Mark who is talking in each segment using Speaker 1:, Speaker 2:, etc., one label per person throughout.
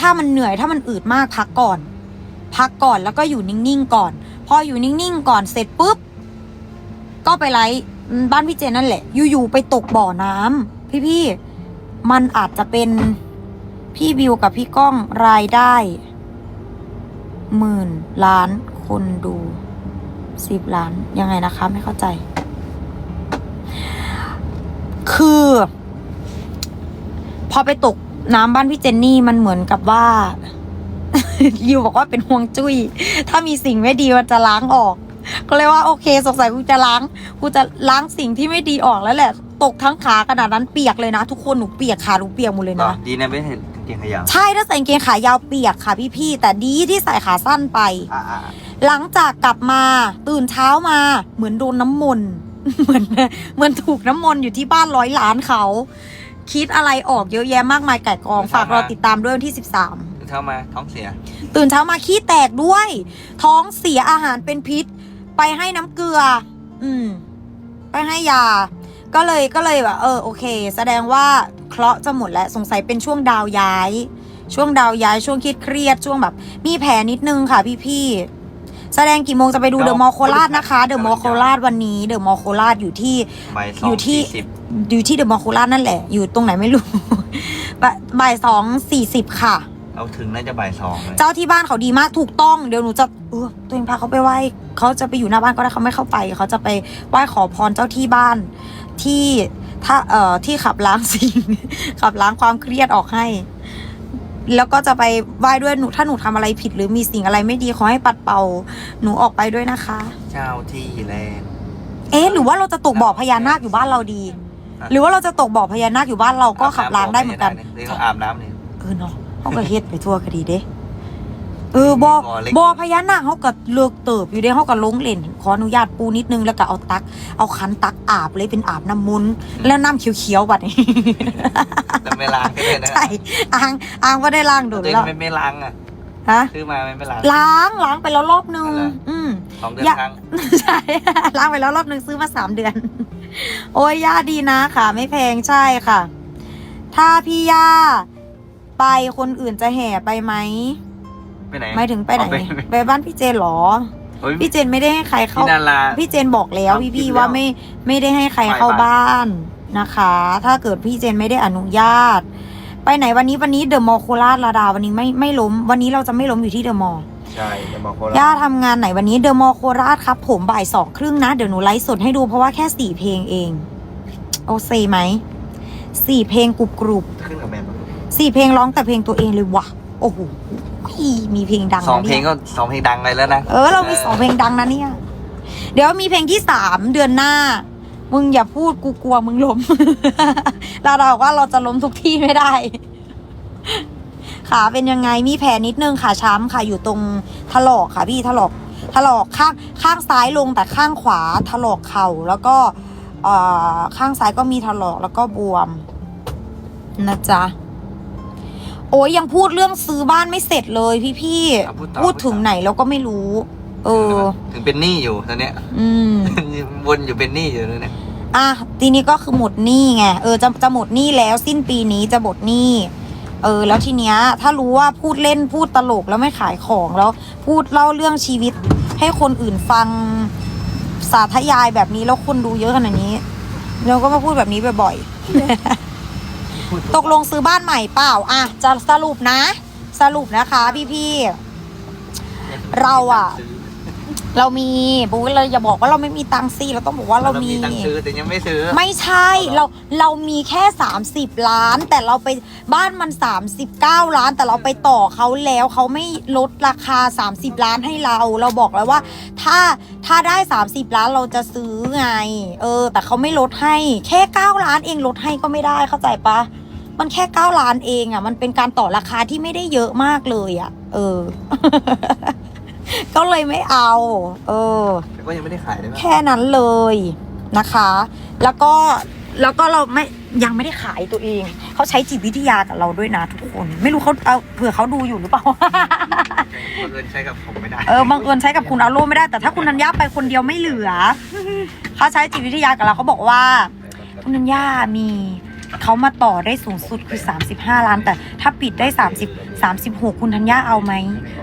Speaker 1: ถ้ามันเหนื่อยถ้ามันอืดมากพักก่อน พักก่อนแล้วก็อยู่นิ่งๆก่อน พออยู่นิ่งๆก่อนเสร็จปุ๊บ ก็ไปไลฟ์บ้านพี่เจนนั่นแหละ อยู่ๆไปตกบ่อน้ำพี่ๆมันอาจจะเป็นพี่บิวกับพี่ก้องรายได้หมื่นล้านคนดูสิบล้านยังไงนะคะ ไม่เข้าใจ คือ พอไปตก น้ำบ้านพี่เจนนี่มันเหมือนกับว่า ยูบอกว่าเป็นห่วงจุ้ย ถ้ามีสิ่งไม่ดีมันจะล้างออก ก็เลยว่าโอเคสงสัยกูจะล้างกูจะล้างสิ่งที่ไม่ดีออกแล้วแหละ ตกทั้งขาขนาดนั้นเปียกเลยนะ ทุกคนหนูเปียกขาหนูเปียกหมดเลย
Speaker 2: เหรอ
Speaker 1: นะ
Speaker 2: ดีนะไม่เห็นกางเกงขายาว
Speaker 1: ใช่ถ้าใส่กางเกงขายาวเปียกค่ะพี่ๆแต่ดีที่ใส่ขาสั้นไป
Speaker 2: อ่าอ่า
Speaker 1: หลังจากกลับมาตื่นเช้ามาเหมือนโดนน้ำมนต์ เหมือนเหมือนถูกน้ำมนต์อยู่ที่บ้านร้อยล้านเขา คิดอะไรออกเยอะแยะมากมายไก่กองฝากรอติดตามด้วยวันที่ 13
Speaker 2: เข้ามาท้องเสีย
Speaker 1: ตื่นเช้ามาขี้แตกด้วย ท้องเสียอาหารเป็นพิษ ไปให้น้ำเกลือ อืม ไปให้ยา ก็เลยก็เลยแบบเออโอเค แสดงว่าเคราะห์จะหมดแล้วสงสัยเป็นช่วงดาวย้าย ช่วงดาวย้ายช่วงคิดเครียดๆช่วงแบบ มีแผลนิดนึงค่ะพี่ๆ แสดงกี่โมงจะไปดู
Speaker 2: ก็
Speaker 1: เดอะมอลล์โคราชนะคะ
Speaker 2: ก็
Speaker 1: เดอะมอลล์โคราชวันนี้ เดอะมอลล์โคราชอยู่ที่
Speaker 2: บ่ายสอ
Speaker 1: อยู่
Speaker 2: ง
Speaker 1: ที่
Speaker 2: สี่สิบ
Speaker 1: อยู่ที่เดอะมอลล์โคราชนั่นแหละ อยู่ตรงไหนไม่รู้บ่ายบ่ายสองสี่สิบค่ะ
Speaker 2: เราถึงน่าจะบ่ายสองเลย
Speaker 1: เจ้าที่บ้านเขาดีมากถูกต้อง เดี๋ยวหนูจะเออตัวเองพาเขาไปไหว้เขาจะไปอยู่หน้าบ้านก็ได้เขาไม่เข้าไป เขาจะไปไหว้ขอพรเจ้าที่บ้านที่ถ้าเอ่อที่ขับล้างสิ่ง ขับล้างความเครียดออกให้ แล้วก็จะไปไหว้ด้วยหนูถ้าหนูทำอะไรผิด หรือมีสิ่งอะไรไม่ดีขอให้ปัดเป่า หนูออกไปด้วยนะคะ
Speaker 2: เจ้าที่แลนด์
Speaker 1: เอ๊ะหรือว่าเราจะตกบ่อพญานาคอยู่บ้านเราดี หรือว่าเราจะตกบ่อพญานาคอยู่บ้านเราก็ขับล้างได้เหมือนกัน
Speaker 2: เดี๋ยวอาบน้ำเนี่ย
Speaker 1: เออเนาะเขาก็เฮ็ดไปทั่วคดีเด้ เออบอ
Speaker 2: บ่อเล็ก
Speaker 1: บอพญานาคเขาก็เลิกเติบอยู่เด้เขาก็ลงเล่น ขออนุญาตปูนิดนึงแล้วก็เอาตัก เอาขันตักอาบเลยเป็นอาบน้ำมนต์แล้วน้ำเขียวๆบัดนี้
Speaker 2: แต่ไม่ล้างก็ได้นะ
Speaker 1: ใช่อ่างอ่างก็ได้ล้างโด
Speaker 2: ตั
Speaker 1: ด
Speaker 2: วเอง
Speaker 1: แล้ว
Speaker 2: ไม่ไม่ล้างอะ
Speaker 1: ฮะ
Speaker 2: ซื้อมาไม่ไม่ล้าง
Speaker 1: ล้างล้างไปแล้วรอบนึง
Speaker 2: อะไร
Speaker 1: อืม
Speaker 2: สองเดือน
Speaker 1: อย่า
Speaker 2: ครั้ง
Speaker 1: ใช่ ล้างไปแล้วรอบนึงซื้อมาสามเดือน โอ้ยย่าดีนะค่ะ ไม่แพงใช่ค่ะ ถ้าพี่ย่าไปคนอื่นจะแห่ไปไหม
Speaker 2: ไปไหน
Speaker 1: หมายถึงไปไหน
Speaker 2: เอาไป
Speaker 1: ไปบ้านพี่เจนเหรอ
Speaker 2: โอ้ย
Speaker 1: พี่เจนไม่ได้ให้ใครเข้า
Speaker 2: พี่นารา
Speaker 1: พี่เจนบอกแล้ว
Speaker 2: ครับ
Speaker 1: พี่พี่
Speaker 2: คิดแล้ว
Speaker 1: ว่าไม่ไม่ได้ให้ใครเข้า
Speaker 2: ไปบ้าน
Speaker 1: บ้านนะคะ ถ้าเกิดพี่เจนไม่ได้อนุญาต ไปไหนวันนี้วันนี้เดอะมอลล์โคราชลาดาวันนี้ไม่ไม่ล้ม วันนี้เราจะไม่ล้มอยู่ที่เดอะมอลล์
Speaker 2: ใช่จะบอกคน
Speaker 1: ย่าทำงานไหนวันนี้เดอะมอลล์โคราชครับ ผมบ่ายสองครึ่งนะเดี๋ยวหนูไลฟ์สดให้ดูเพราะว่าแค่สี่เพลงเอง โอเคไหมสี่เพลงกรุบกรุบ
Speaker 2: ขึ้นกับแม่ปะ
Speaker 1: สี่เพลงร้องแต่เพลงตัวเองเลยว่ะโอ้โห มีเพลงดัง
Speaker 2: สอง
Speaker 1: นะ
Speaker 2: เพล
Speaker 1: นี่
Speaker 2: ง
Speaker 1: ย
Speaker 2: ก็สองเพลงดังเลยแล้วนะ
Speaker 1: เออเรามีสองเพลงดังนะเนี่ย เดี๋ยวมีเพลงที่สามเดือนหน้า มึงอย่าพูดกูกลัวมึงล้ม เราเราบอกว่าเราจะล้มทุกที่ไม่ได้ ขาเป็นยังไงมีแผลนิดนึงขาช้ำค่ะอยู่ตรงถลอกค่ะพี่ถลอกถลอกข้างข้างซ้ายลงแต่ข้างขวาถลอกเข่าแล้วก็เอ่อข้างซ้ายก็มีถลอกแล้วก็บวม นะจ๊ะ โอ้ยยังพูดเรื่องซื้อบ้านไม่เสร็จเลยพี่พี่ๆ
Speaker 2: เอาพูดต่อ
Speaker 1: พูดถึง
Speaker 2: พูดต่อ
Speaker 1: ไหนเราก็ไม่รู้ เออ
Speaker 2: ถึงเป็นหนี้อยู่ตอนเนี้ย
Speaker 1: อืม
Speaker 2: วนอยู่เป็นหนี้อยู่เนี่ย
Speaker 1: อะทีนี้ก็คือหมดหนี้ไงเออจะจะหมดหนี้แล้วสิ้นปีนี้จะหมดหนี้เออ แล้วทีเนี้ย ถ้ารู้ว่าพูดเล่นพูดตลกแล้วไม่ขายของแล้วพูดเล่าเรื่องชีวิต ให้คนอื่นฟังสาธยายแบบนี้แล้วคนดูเยอะขนาดนี้ เราก็มาพูดแบบนี้บ่อยๆ ตกลงซื้อบ้านใหม่เปล่าอะจะสรุปนะ สรุปนะคะพี่ๆเราอะ เรามีบูเลยอย่าบอกว่าเราไม่มีตังค์สิเราต้องบอกว่าเรา
Speaker 2: เรา
Speaker 1: มี
Speaker 2: มี ตังค์ซื้อแต่ยังไม่ซื้อ
Speaker 1: ไม่ใช่
Speaker 2: เอาเหรอ
Speaker 1: เราเรามีแค่ 30 ล้าน แต่เราไปบ้านมัน 39 ล้าน แต่เราไปต่อเขาแล้วเขาไม่ลดราคา 30 ล้านให้เรา เราบอกแล้วว่า ถ้าถ้าได้ 30 ล้านเราจะซื้อไง เออ แต่เขาไม่ลดให้แค่ 9 ล้านเองลดให้ก็ไม่ได้เข้าใจปะมันแค่ 9 ล้านเองอะ มันเป็นการต่อราคาที่ไม่ได้เยอะมากเลยอะ เออ ก็เลยไม่เอา เออ
Speaker 2: แต่ก็ยังไม่ได้ขายเลยนะ
Speaker 1: แค่นั้นเลยนะคะ แล้วก็แล้วก็เราไม่ยังไม่ได้ขายตัวเอง เขาใช้จิตวิทยากับเราด้วยนะทุกคน ไม่รู้เขาเอาเผื่อเขาดูอยู่หรือเปล่า
Speaker 2: บังเอิญใช้กับผมไม่ได้
Speaker 1: เออบังเอิญใช้กับคุณอาโลไม่ได้แต่ถ้าคุณนัญญาไปคนเดียวไม่เหลือ เขาใช้จิตวิทยากับเราเขาบอกว่า คุณนัญญามี เขามาต่อได้สูงสุดคือ 35 ล้าน แต่ถ้าปิดได้ 30 36 คุณธัญญาเอาไหม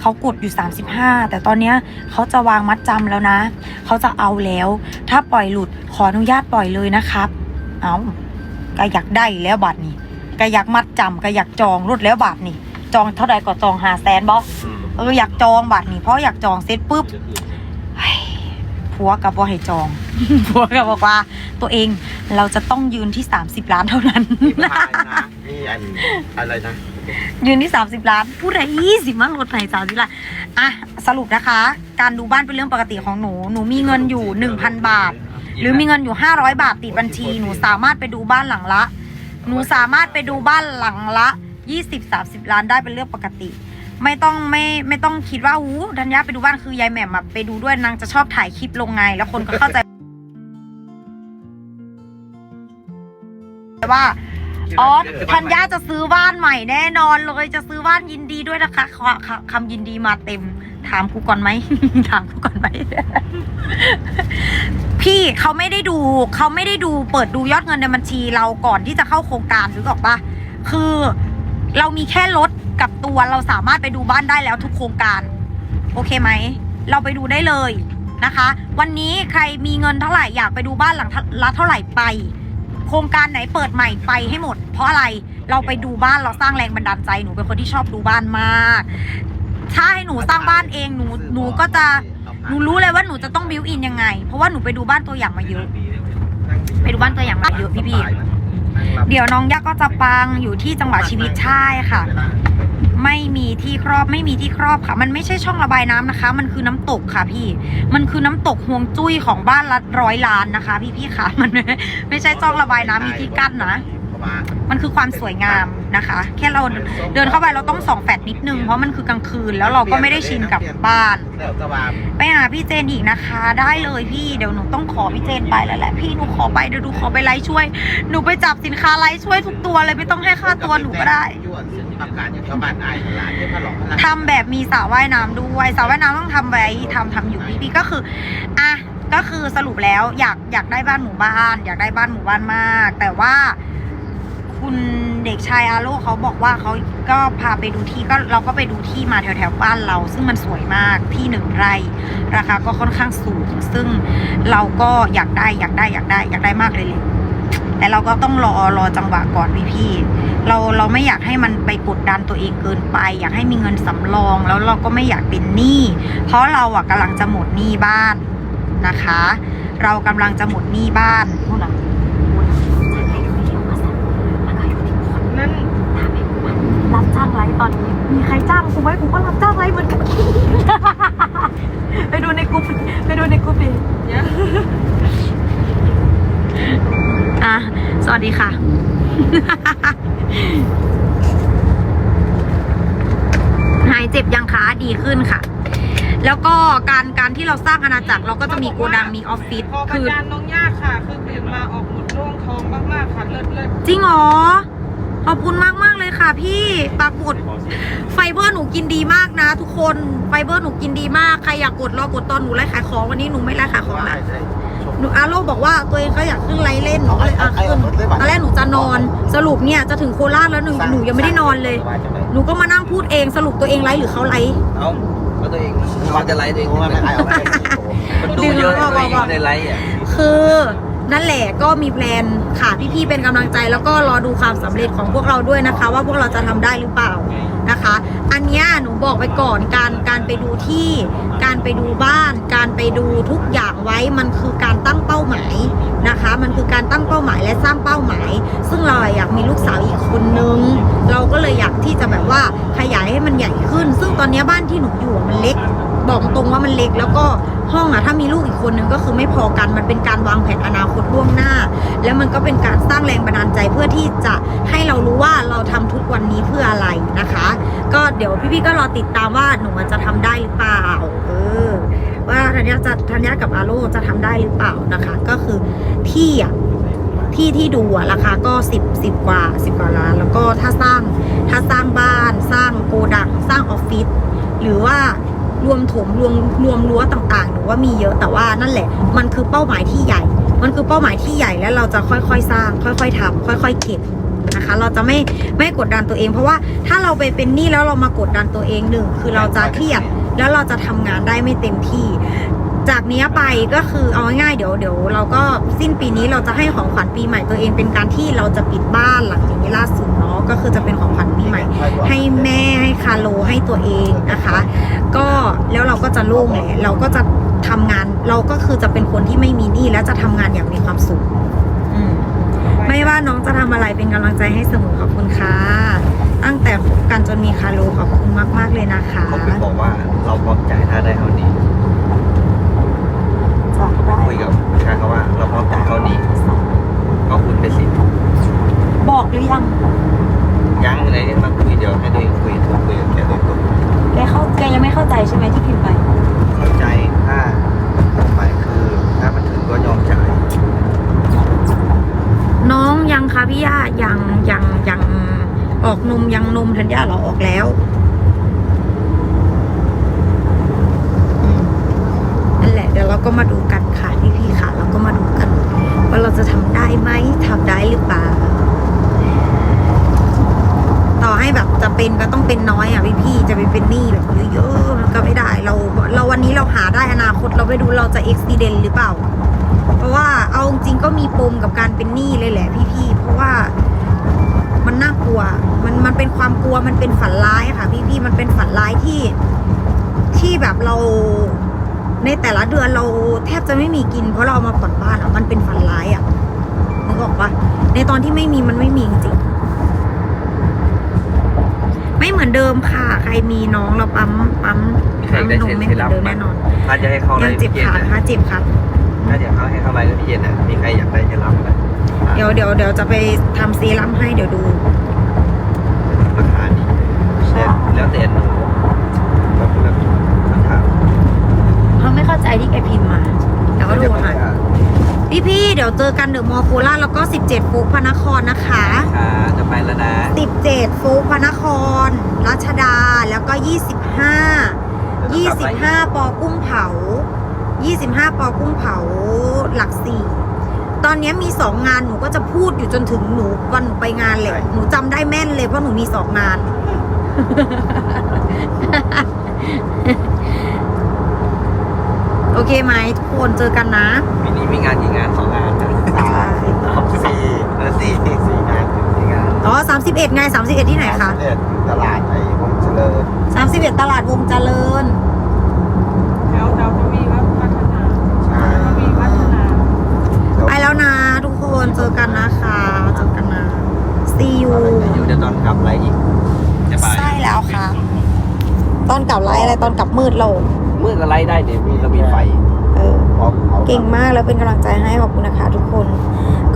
Speaker 1: เขากดอยู่ 35 แต่ตอนเนี้ยเขาจะวางมัดจำแล้วนะ เขาจะเอาแล้ว ถ้าปล่อยหลุดขออนุญาตปล่อยเลยนะครับ เอาก็อยากได้แล้วบัตรนี่ก็อยากมัดจำก็อยากจองรถแล้วบัตรนี่ จองเท่าใดก็จองหาแสนบอเอออยากจองบัตรนี่เพราะอยากจองเสร็จปุ๊บเฮ้ยผัวกับว่าให้จองผัวกับบอกว่าตัวเอง เราจะต้องยืนที่ 30 ล้านเท่านั้น
Speaker 2: นี่พายนะ นี่อันอะไรนะ
Speaker 1: ยืนที่ 30 ล้านพูดอะไรยี่สิบมั่งรถไหนสามสิบล้านอะสรุปนะคะ การดูบ้านเป็นเรื่องปกติของหนู หนูมีเงินอยู่ 1,000 บาท หรือมีเงินอยู่ 500 บาทติดบัญชี หนูสามารถไปดูบ้านหลังละ หนูสามารถไปดูบ้านหลังละ 20-30 ล้านได้เป็นเรื่องปกติ ไม่ต้องไม่ไม่ต้องคิดว่าอู้ธัญญาไปดูบ้านคือยายแหม่มอะไปดูด้วยนางจะชอบถ่ายคลิปลงไง แล้วคนก็เข้าใจ ว่า อ๋อธัญญาจะซื้อบ้านใหม่แน่นอนเลย จะซื้อบ้านยินดีด้วยนะคะคำยินดีมาเต็ม ถามกูก่อนไหม ถามกูก่อนไหม พี่เขาไม่ได้ดูเขาไม่ได้ดูเปิดดูยอดเงินในบัญชีเราก่อนที่จะเข้าโครงการหรือบอกปะคือเรามีแค่รถกับตัวเราสามารถไปดูบ้านได้แล้วทุกโครงการ โอเคไหม เราไปดูได้เลยนะคะ วันนี้ใครมีเงินเท่าไหร่อยากไปดูบ้านหลังละเท่าไหร่ไป โครงการไหนเปิดใหม่ไปให้หมด เพราะอะไรเราไปดูบ้านเราสร้างแรงบันดาลใจหนูเป็นคนที่ชอบดูบ้านมาก ถ้าให้หนูสร้างบ้านเองหนูหนูก็จะหนูรู้เลยว่าหนูจะต้องบิวอินยังไง เพราะว่าหนูไปดูบ้านตัวอย่างมาเยอะไปดูบ้านตัวอย่างมาเยอะพี่ๆเดี๋ยวน้องยักษ์ก็จะปังอยู่ที่จังหวะชีวิตใช่ค่ะ ไม่มีที่ครอบไม่มีที่ครอบค่ะ มันไม่ใช่ช่องระบายน้ำนะคะ มันคือน้ำตกค่ะพี่ มันคือน้ำตกห่วงจุ้ยของบ้านละร้อยล้านนะคะ พี่พี่ๆค่ะมันไม่ใช่ช่องระบายน้ำมีที่กั้นนะ มันคือความสวยงามนะคะ แค่เราเดินเข้าไปเราต้องส่องแฟลชนิดนึง เพราะมันคือกลางคืนแล้วเราก็ไม่ได้ชินกับบ้าน
Speaker 2: เดี๋ยวจะวาง
Speaker 1: ไปหาพี่เจนอีกนะคะ ได้เลยพี่เดี๋ยวหนูต้องขอพี่เจนไปแล้วแหละพี่หนูขอไปเดี๋ยวหนูขอไปไลฟ์ช่วย หนูไปจับสินค้าไลฟ์ช่วยทุกตัวเลยไม่ต้องให้ค่าตัวหนูก็ได้
Speaker 2: ยั่วสิทำการอย่างชาวบ้านอายหลานที่พะหลอกพะลัง
Speaker 1: ทำแบบมีสระว่ายน้ำด้วยสระว่ายน้ำต้องทำไว้ทำทำอยู่พี่พี่ก็คืออะก็คือสรุปแล้วอยากอยากได้บ้านหมู่บ้าน อยากได้บ้านหมู่บ้านมาก แต่ว่า คุณเด็กชายอาโลเขาบอกว่าเขาก็พาไปดูที่ก็เราก็ไปดูที่มาแถวแถวๆบ้านเรา ซึ่งมันสวยมากที่หนึ่งไร่ราคาก็ค่อนข้างสูง ซึ่งเราก็อยากได้อยากได้อยากได้อยากได้มากเลยเลยแต่เราก็ต้องรอรอจังหวะก่อนพี่พี่เราเราไม่อยากให้มันไปกดดันตัวเองเกินไป อยากให้มีเงินสำรองแล้วเราก็ไม่อยากเป็นหนี้เพราะเราอะกำลังจะหมดหนี้บ้านนะคะ เรากำลังจะหมดหนี้บ้านพูดหน่อย
Speaker 3: นั่น
Speaker 1: รับจ้างไลฟ์ ตอนนี้ มีใครจ้างกูไหมกูก็รับจ้างไลฟ์เหมือนกัน ไปดูในกลุ่มไปดูในกลุ่มดิ
Speaker 3: เนี่ย
Speaker 1: อะ สวัสดีค่ะ หายเจ็บยังคะดีขึ้นค่ะ แล้วก็การการที่เราสร้างอาณาจักรเราก็จะมีโกดังมีออฟฟิศ
Speaker 3: พอประ
Speaker 1: คือ
Speaker 3: จานน้องยากค่ะ คือตื่นมาออกหมดโล่งท้องมากๆค่ะเลิศเลิศ
Speaker 1: จริงเหรอข อบคุณมากมากๆเลยค่ะ พี่ปากหมุดไฟเบอร์หนูกินดีมากนะ ทุกคนไฟเบอร์หนูกินดีมากใครอยากกดรอกดตอนหนูไลฟ์ขายของวันนี้หนูไม่ไลฟ์ขายของละหนูอาโลบอกว่าตัวเองเขาอยากขึ้นไลฟ์เล่นหนูก็เลยอะขึ้นตอนแรกหนูจะนอนสรุปเนี่ยจะถึงโคราชแล้วหนูหนูยังไม่ได้นอนเลย หนูก็มานั่งพูดเองสรุปตัวเองไลฟ์หรือเขาไลฟ์
Speaker 2: เอ้าก็ตัวเองมันจะไลฟ์ตัวเอง
Speaker 4: ว่าไม่ใครเอาไป
Speaker 2: มันดูเยอะตัวเองในไลฟ์อะ
Speaker 1: คือ นั่นแหละก็มีแพลนค่ะพี่ๆเป็นกำลังใจ แล้วก็รอดูความสำเร็จของพวกเราด้วยนะคะ ว่าพวกเราจะทำได้หรือเปล่านะคะ อันเนี้ยหนูบอกไปก่อนการการไปดูที่ การไปดูบ้าน การไปดูทุกอย่างไว้มันคือการตั้งเป้าหมายนะคะ มันคือการตั้งเป้าหมายและสร้างเป้าหมาย ซึ่งเราอยากมีลูกสาวอีกคนนึง เราก็เลยอยากที่จะแบบว่าขยายให้มันใหญ่ขึ้น ซึ่งตอนเนี้ยบ้านที่หนูอยู่มันเล็ก บอกตรงว่ามันเล็กแล้วก็ห้องอะถ้ามีลูกอีกคนนึงก็คือไม่พอกันมันเป็นการวางแผนอนาคตล่วงหน้า แล้วมันก็เป็นการสร้างแรงบันดาลใจเพื่อที่จะให้เรารู้ว่าเราทำทุกวันนี้เพื่ออะไรนะคะ ก็เดี๋ยวพี่ๆก็รอติดตามว่าหนูจะทำได้หรือเปล่าเออว่าธัญญาจะธัญญากับอาโลจะทำได้หรือเปล่านะคะ ก็คือที่อะที่ที่ดูอะราคาก็สิบสิบกว่าสิบกว่าล้าน แล้วก็ถ้าสร้างถ้าสร้างบ้านสร้างโกดังสร้างออฟฟิศหรือว่า รวมถมรวมรวมรั้วต่างๆหนูว่ามีเยอะแต่ว่านั่นแหละ มันคือเป้าหมายที่ใหญ่ มันคือเป้าหมายที่ใหญ่แล้วเราจะค่อยๆสร้าง ค่อยๆทำค่อย ๆ เก็บนะคะ เราจะไม่ไม่กดดันตัวเอง เพราะว่าถ้าเราไปเป็นหนี้แล้วเรามากดดันตัวเองหนึ่งคือเราจะเครียดแล้วเราจะทำงานได้ไม่เต็มที่ จากเนี้ยไปก็คือเอาง่ายๆเดี๋ยวเดี๋ยวเราก็สิ้นปีนี้เราจะให้ของขวัญปีใหม่ตัวเองเป็นการที่เราจะปิดบ้านหลังนี้ล่าสุดเนาะก็คือจะเป็นของขวัญปีใหม่ ให้แม่ให้คาโลให้ตัวเองนะคะก็แล้วเราก็ จะโล่งแหละเราก็จะทำงานเราก็คือจะเป็นคนที่ไม่มีหนี้และจะทำงานอย่างมีความสุขอืมไม่ว่าน้องจะทำอะไรเป็นกำลังใจให้เสมอขอบคุณค่ะตั้งแต่คบกันจนมีคาโลขอบคุณมากๆเลยนะคะ
Speaker 2: เขาไปบอกว่าเราพร้อมจ่ายถ้าได้เท่านี้
Speaker 1: จ้ะได้
Speaker 2: คุยกับชายเขาว่า เราพร้อมจ่ายเท่านี้ก็คุณไปสิ
Speaker 1: บอกหรือยัง
Speaker 2: ยังเลยมาคุยเดี๋ยวให้ตัวเองคุยโทรคุยกับแกโดยตรง
Speaker 1: แกเข้าแกยังไม่เข้าใจใช่ไหมที่พิมพ์ไป
Speaker 2: เข้าใจถ้าหมายคือ ถ้ามันถึงก็ยอมจ่าย
Speaker 1: น้องยังคะพี่ย่ายังยังยังออกนมยังนมธัญญาเราออกแล้วอืมนั่นแหละเดี๋ยวเราก็มาดูกันค่ะพี่พี่ๆค่ะ เราก็มาดูกัน ว่าเราจะทำได้ไหมทำได้หรือเปล่า ต่อให้ แบบจะเป็นก็ต้องเป็นน้อยอะพี่พี่จะไปเป็นหนี้แบบเยอะๆมันก็ไม่ได้เรา เราวันนี้เราหาได้อนาคตเราไม่รู้เราจะเอุบิเหตุหรือเปล่า เพราะว่าเอาจริงก็มีปมกับการเป็นหนี้เลยแหละพี่ๆเพราะว่ามันน่ากลัว มันมันเป็นความกลัวมันเป็นฝันร้ายค่ะ พี่ๆมันเป็นฝันร้ายที่ที่แบบเราในแต่ละเดือนเราแทบจะไม่มีกิน เพราะเราเอามาผ่อนบ้านอะมันเป็นฝันร้ายอะนึกออกปะในตอนที่ไม่มีมันไม่มีจริงๆไม่เหมือนเดิมค่ะ ใค รมีน้องเราปั๊มปั๊มปั๊มนมไม่เหมือนเดิมแน่นอน
Speaker 2: ถ้าจะให้เข้าอะไร
Speaker 1: ยังเจ็บ
Speaker 2: พี่เย็น
Speaker 1: ขา
Speaker 2: นะ
Speaker 1: ค่ะเจ็บครับ
Speaker 2: ถ้าเดี๋ยวเขาให้เข้าอะไรพี่เย็นนะมีใครอยากได้จะรับไหม
Speaker 1: เดี๋ยวเดี๋ยวเดี๋ยวจะไปทำซีรั่มให้เดี๋ยวดู
Speaker 2: ราคาดีแล้วแต่หนูแบบแบบคำถาม
Speaker 1: เขาไม่เข้าใจที่แกพิมพ์มาเดี๋ยวก็ดูค่ะ พี่พี่ๆเดี๋ยวเจอกันเดอะมอลล์โคราชแล้วก็ 17 ฟุกพระนครนะคะ
Speaker 2: ค่ะจะไปแล้วนะ
Speaker 1: 17 ฟุกพระนคร รัชดาแล้วก็ 25 25 ปอกุ้งเผา 25 ปอกุ้งเผาหลักสี่ตอนนี้มีสองงานหนูก็จะพูดอยู่จนถึงหนูวันหนูไปงานเลยหนูจำได้แม่นเลยเพราะหนูมีสองงาน โอเคไหมทุกคนเจอกันนะ
Speaker 2: ปีนี้ มีงานกี่งานสองงานนะสามสามสี่เออสี่สี่งานสี่งาน
Speaker 1: อ๋อ31ไง31 ที่ไหนคะ
Speaker 2: เด็ดตลาดไอ้วงเจริญ
Speaker 1: 31 ตลาดวงเจริญ
Speaker 3: แถวแถวทวีวัฒนา
Speaker 2: ใช่
Speaker 3: ทวีวัฒนา
Speaker 1: ไปแล้วนะทุกคนเจอกันนะคะเจอกันนะ see you
Speaker 2: อยู่เดี๋ยวตอนกลับอะไรอีกจะไป
Speaker 1: ใช่แล้วค่ะ ตอนกลับไลฟ์อะไรตอนกลับมืดเรา
Speaker 2: มืดก็ไล่ได้เดี๋ยวมีเรามีไฟ
Speaker 1: เก่งมากแล้วเป็นกำลังใจให้ขอบคุณนะคะ ทุกคน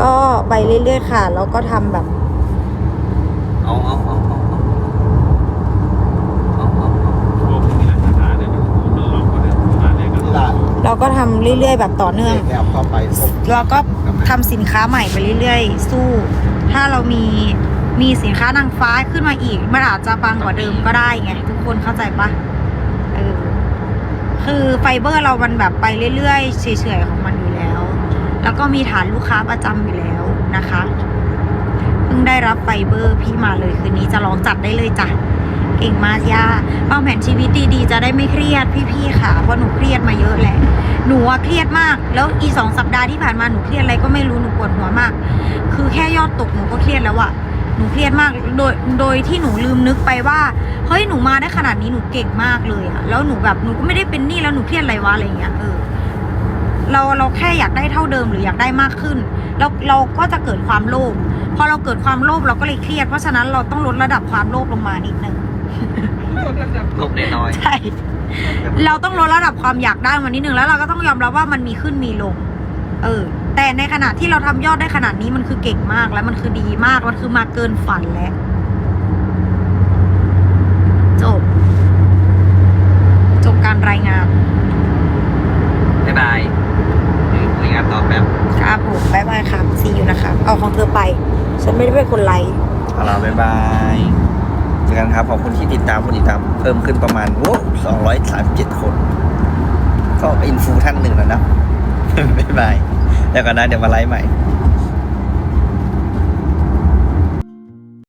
Speaker 1: ก็ไปเรื่อยๆค่ะ แล้วก็ทำแบบ
Speaker 2: เอาเอาเอาเอาเอาเอาเรา
Speaker 1: ก็ทำเรื่อยๆแบบต่อเนื่อง
Speaker 2: แล้
Speaker 1: วก็ทำสินค้าใหม่ไปเรื่อยๆ สู้ ถ้าเรามีมีสินค้านางฟ้าขึ้นมาอีกมันอาจจะปังกว่าเดิมก็ได้ไงทุกคนเข้าใจปะ คือไฟเบอร์เรามันแบบไปเรื่อยๆเฉยๆของมันอยู่แล้ว แล้วก็มีฐานลูกค้าประจำอยู่แล้วนะคะเพิ่งได้รับไฟเบอร์พี่มาเลยคืนนี้จะลองจัดได้เลยจ้ะเก่งมากย่าวางแผนชีวิตดีๆ จะได้ไม่เครียดพี่ๆค่ะเพราะหนูเครียดมาเยอะแหละหนูอะเครียดมาก แล้วอีสองสัปดาห์ที่ผ่านมาหนูเครียดอะไรก็ไม่รู้หนูปวดหัวมาก คือแค่ยอดตกหนูก็เครียดแล้วอะ หนูเครียดมากโดยโดยที่หนูลืมนึกไปว่าเฮ้ยหนูมาได้ขนาดนี้หนูเก่งมากเลยอะแล้วหนูแบบหนูก็ไม่ได้เป็นหนี้แล้วหนูเครียดอะไรวะอะไรอย่างเงี้ยเออเราเราแค่อยากได้เท่าเดิมหรืออยากได้มากขึ้นแล้วเราก็จะเกิดความโลภพอเราเกิดความโลภเราก็เลยเครียด เพราะฉะนั้นเราต้องลดระดับความโลภลงมานิดนึง
Speaker 3: ลดระดับ
Speaker 2: ลบน้อย
Speaker 1: ใช่เราต้องลดระดับความอยากได้มันนิดนึงแล้วเราก็ต้องยอมรับว่ามันมีขึ้นมีลง เออ แต่ในขณะที่เราทำยอดได้ขนาดนี้มันคือเก่งมากแล้วมันคือดีมากมันคือมาเกินฝันแล้วจบ จบการรายงาน
Speaker 2: ๆบ๊ายบายอืมคุยงานต่อแป๊บ
Speaker 1: ครับผมบายบายครับซีอยู่นะครับเอาของเธอไป ฉันไม่ได้เป็นคนไลค์
Speaker 2: เอาล่ะบ๊ายบายเจอกันครับขอบคุณที่ติดตามผู้ติดตามเพิ่มขึ้นประมาณโอ้สองร้อยสามเจ็ดคน ก็อินฟูท่านหนึ่งแล้วนะบ๊ายบาย แล้วกันนะเดี๋ยวมาไลฟ์ใหม่